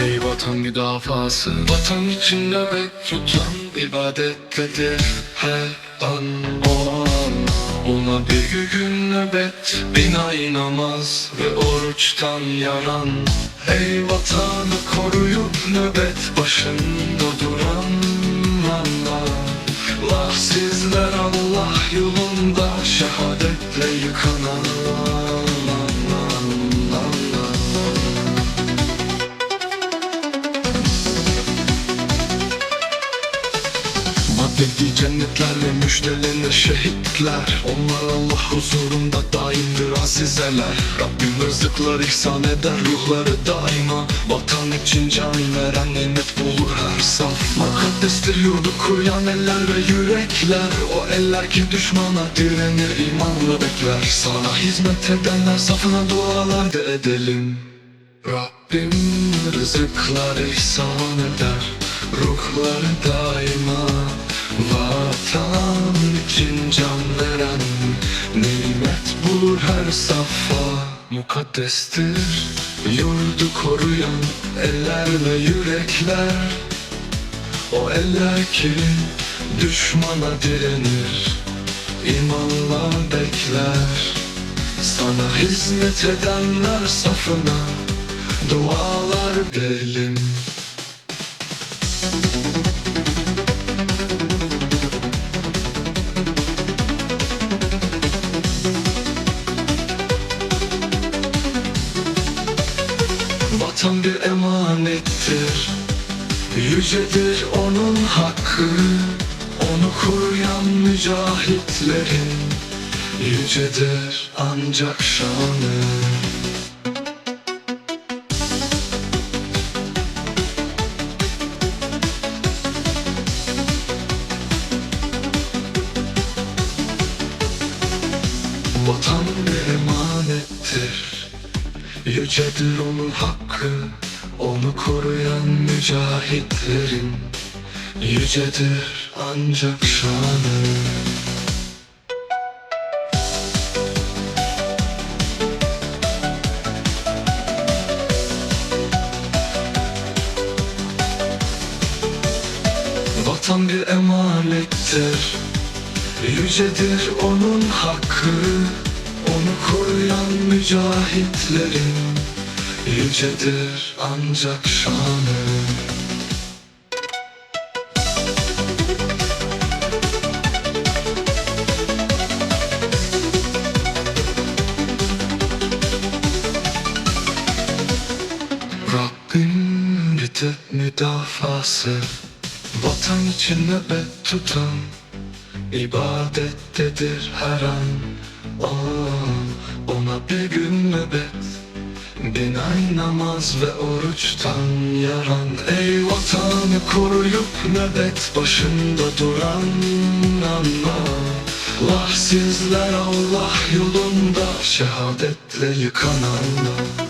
vatan müdafası Vatan için nöbet tutan ibadettedir her an o an Ona bir gün nöbet bina namaz ve oruçtan yaran Ey vatanı koruyup nöbet başında duran Allah sizler Allah yolunda şehadetle yıkanan Maddedi cennetlerle müjdelenir şehitler. Onlar Allah huzurunda daimdir azizeler. Rabbim rızıklar ihsan eder ruhları daima. Vatan için can veren nimet bulur her saf Mukaddestir yurdu kuruyan eller ve yürekler. O eller ki düşmana direnir imanla bekler. Sana hizmet edenler safına dualar da edelim. Rabbim rızıklar ihsan eder Ruhları daima Vatan için can veren Nimet bulur her safa. Mukaddestir Yurdu koruyan eller ve yürekler. O eller ki düşmana direnir İmanla bekler. Sana hizmet edenler safına dualar edelim Vatan bir emanettir. Yücedir onun hakkı. Onu koruyan mücahitlerin Yücedir ancak şanı. Vatan bir emanettir Yücedir onun hakkı Onu koruyan mücahitlerin Yücedir ancak şanı. Vatan bir emanettir Yücedir onun hakkı Onu koruyan mücahitlerin Yücedir ancak şanı. Rabbim tek müdafası Vatan için nöbet tutan ibadettedir her an Aa, Ona bir gün nöbet Bin ay namaz ve oruçtan yaran Ey vatanı koruyup nöbet başında duran Allah Allah sizler Allah yolunda şehadetle yıkananlar